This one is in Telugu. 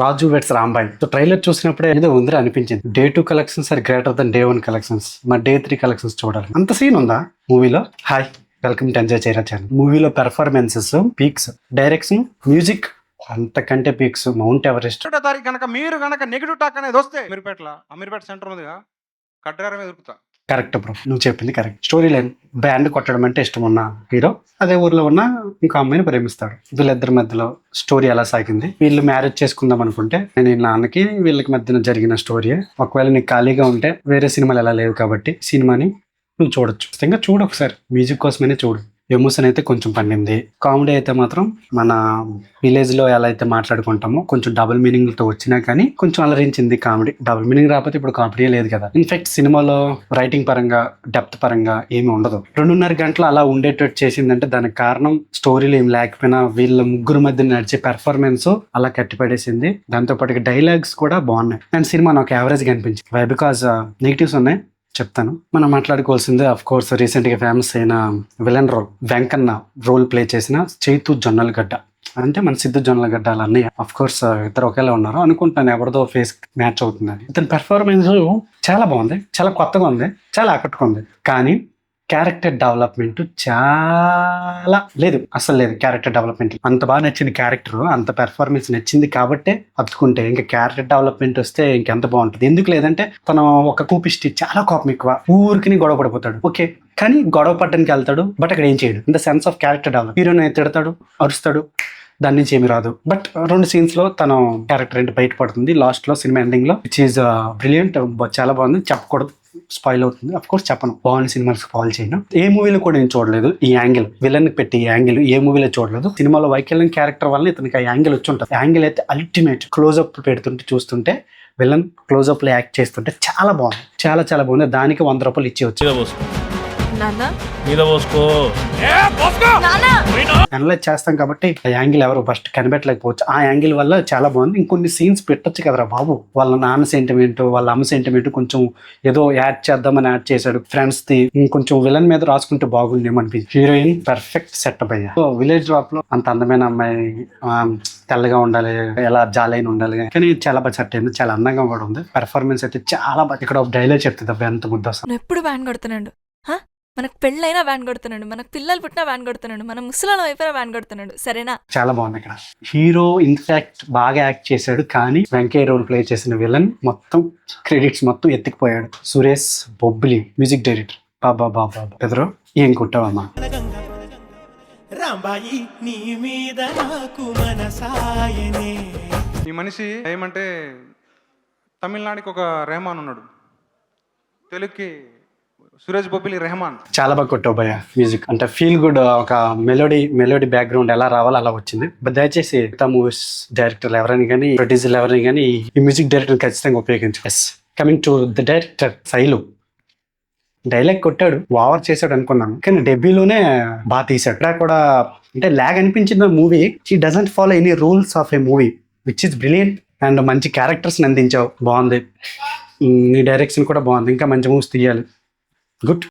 Raju weds Rambai. So trailer చూసినప్పుడే ఏదో ఉందిరా అనిపించింది. Day two collections are greater than day one collections మా డే త్రీ కలెక్షన్స్ చూడాలి. అంత సీన్ ఉందా? మూవీలో హాయ్ వెల్కమ్ టు ఎంజాయ్ చేయరా ఛానల్ మూవీలో పెర్ఫార్మెన్సెస్ పీక్స్ డైరెక్షన్ మ్యూజిక్ అంతకంటే పీక్స్ మౌంట్ ఎవరెస్ట్ తారీఖు కనుక మీరు కనుక నెగిటివ్ టాక్ అనేది వస్తే అమీర్పేటలో అమీర్పేట సెంటర్ ఉందిగా కట్టగారమే దొరుకుతా. కరెక్ట్ బ్రో నువ్వు చెప్పింది కరెక్ట్ స్టోరీ లైన్ బ్యాండ్ కొట్టడం అంటే ఇష్టం ఉన్న హీరో అదే ఊర్లో ఉన్న ఇంకో అమ్మాయిని ప్రేమిస్తాడు. వీళ్ళిద్దరి మధ్యలో స్టోరీ ఎలా సాగింది? వీళ్ళు మ్యారేజ్ చేసుకుందాం అనుకుంటే నేను నాన్నకి వీళ్ళకి మధ్యన జరిగిన స్టోరీ ఒకవేళ నీకు ఖాళీగా ఉంటే వేరే సినిమాలు ఎలా లేవు కాబట్టి సినిమాని నువ్వు చూడొచ్చు. ఖచ్చితంగా చూడు ఒకసారి. మ్యూజిక్ కోసమైనా చూడు. ఎమోషన్ అయితే కొంచెం పండింది. కామెడీ అయితే మాత్రం మన విలేజ్లో ఎలా అయితే మాట్లాడుకుంటామో కొంచెం డబుల్ మీనింగ్తో వచ్చినా కానీ కొంచెం అలరించింది కామెడీ. డబుల్ మీనింగ్ రాకపోతే ఇప్పుడు కామెడీ లేదు కదా. ఇన్ఫాక్ట్ సినిమాలో రైటింగ్ పరంగా డెప్త్ పరంగా ఏమి ఉండదు. రెండున్నర గంటలు అలా ఉండేటట్టు చేసిందంటే దానికి కారణం స్టోరీలు ఏం లేకపోయినా వీళ్ళ ముగ్గురు మధ్య నడిచే పెర్ఫార్మెన్స్ అలా కట్టిపడేసింది. దాంతో పాటు డైలాగ్స్ కూడా బాగున్నాయి. అండ్ సినిమా నాకు యావరేజ్గా అనిపించింది. వై బికాస్ నెగిటివ్స్ ఉన్నాయి. చెప్తాను. మనం మాట్లాడుకోవాల్సింది అఫ్ కోర్స్ రీసెంట్గా ఫేమస్ అయిన villain role Venkanna role play చేసిన చైతు జొన్నలగడ్డ. అంటే మన సిద్ధు జొన్నలగడ్డ అలా అన్నయ్య. అఫ్ కోర్స్ ఇద్దరు ఒకేలా ఉన్నారు. అనుకుంటాను ఎవరిదో ఫేస్ మ్యాచ్ అవుతుందని. ఇతని పెర్ఫార్మెన్స్ చాలా బాగుంది. చాలా కొత్తగా ఉంది. చాలా ఆకట్టుకుంది. కానీ క్యారెక్టర్ డెవలప్మెంట్ చాలా లేదు అసలు లేదు క్యారెక్టర్ డెవలప్మెంట్ అంత బాగా నచ్చింది క్యారెక్టర్ అంత పెర్ఫార్మెన్స్ నచ్చింది కాబట్టే అతుకుంటే ఇంకా క్యారెక్టర్ డెవలప్మెంట్ వస్తే ఇంకెంత బాగుంటుంది. ఎందుకు లేదంటే తను ఒక కూపిష్టి చాలా కోపం ఎక్కువ. ఊరికి గొడవ పడిపోతాడు. ఓకే కానీ గొడవ పట్టడానికి వెళ్తాడు బట్ అక్కడ ఏం చేయడు. In the sense of character develop హీరోని తిడతాడు? అరుస్తాడు. దాని నుంచి ఏమి రాదు. బట్ రెండు సీన్స్లో తన క్యారెక్టర్ ఏంటి బయటపడుతుంది. లాస్ట్లో సినిమా ఎండింగ్లో విచ్ ఈస్ బ్రిలియంట్ చాలా బాగుంది. చెప్పకూడదు. స్పాయిల్ అవుతుంది. అఫ్ కోర్స్ చెప్పను. బాగుంది సినిమాకి స్పాయిల్ చేయను. ఏ మూవీలో కూడా నేను చూడలేదు. ఈ యాంగిల్ విలన్ పెట్టి ఈ యాంగిల్ ఏ మూవీలో చూడలేదు. సినిమాలో వైకల్యం క్యారెక్టర్ వల్ల ఇతనికి ఆ యాంగిల్ వచ్చి ఉంటుంది. యాంగిల్ అయితే అల్టిమేట్ క్లోజ్అప్ పెడుతుంటే చూస్తుంటే విలన్ క్లోజ్అప్లో యాక్ట్ చేస్తుంటే చాలా బాగుంది. చాలా చాలా బాగుంది. దానికి వంద రూపాయలు ఇచ్చి అనలైజ్ చేస్తాం కాబట్టి ఆ యాంగిల్ ఎవరు ఫస్ట్ కనిపెట్టలేకపోవచ్చు. ఆ యాంగిల్ వల్ల చాలా బాగుంది. ఇంకొన్ని సీన్స్ పెట్టొచ్చు కదరా బాబు. వాళ్ళ నాన్న సెంటిమెంట్ వాళ్ళ అమ్మ సెంటిమెంట్ కొంచెం ఏదో యాడ్ చేద్దామని యాడ్ చేశాడు. ఫ్రెండ్స్ ది ఇంకొంచెం విలన్ మీద రాసుకుంటే బాగుండేమో అనిపించింది. హీరోయిన్ పర్ఫెక్ట్ సెటప్ అయ్యా. సో విలేజ్ డ్రాప్లో అంత అందమైన అమ్మాయి తెల్లగా ఉండాలి ఎలా జాలైన ఉండాలి. కానీ చాలా బాగా సెట్ అయింది. చాలా అందంగా కూడా ఉంది. పెర్ఫార్మెన్స్ అయితే చాలా బాగా ఇక్కడ ఒక డైలాగ్ చెప్తుంది. అబ్బాయి ఎంత ముద్ద ఎప్పుడు వ్యాన్ కొడుతున్నాడు? హా? మనకు పెళ్ళైనా వ్యాన్ కొడుతున్నాడు మనకు పిల్లలు పుట్టినా వ్యాన్ కొడుతున్నాడు మన ముసలాలం అయిపోయినా వ్యాన్ కొడుతున్నాడు. సరేనా? చాలా బాగుంది ఇక్కడ. హీరో ఇన్ఫాక్ట్ బాగా యాక్ట్ చేశాడు కానీ వెంకయ్య రోల్ ప్లే చేసిన విలన్ మొత్తం క్రెడిట్స్ మొత్తం ఎత్తుకుపోయాడు. Suresh Bobbili music director. బాబా బాబా ఎదురు ఏం కుట్టావమ్మా? రాంబాయి నీ మీద నాకు మనసాయనే. ఈ మనిషి ఏమంటే తమిళనాడుకి ఒక రెహమాన్ ఉన్నాడు. తెలుగుకి సురేష్ బొబ్బిలి రెహమాన్. చాలా బాగా కొట్టావు భయ మ్యూజిక్ అంటే ఫీల్ గుడ్ ఒక మెలోడీ మెలోడీ బ్యాక్గ్రౌండ్ ఎలా రావాలో అలా వచ్చింది. బట్ దయచేసి మిగతా మూవీస్ డైరెక్టర్లు ఎవరైనా కానీ ప్రొడ్యూసర్లు ఎవరైనా కానీ ఈ మ్యూజిక్ డైరెక్టర్ ఖచ్చితంగా ఉపయోగించు. As coming to the director Sailu. Dialogue కొట్టాడు ఓవర్ చేశాడు అనుకున్నాను. కానీ డెబ్యూలోనే బాగా తీశాడు. ఇక్కడ కూడా అంటే ల్యాగ్ అనిపించిన movie she doesn't follow any rules of a movie which is brilliant and మంచి క్యారెక్టర్స్ని అందించావు. బాగుంది. నీ డైరెక్షన్ కూడా బాగుంది. ఇంకా మంచి మూవీస్ తీయాలి. గుడ్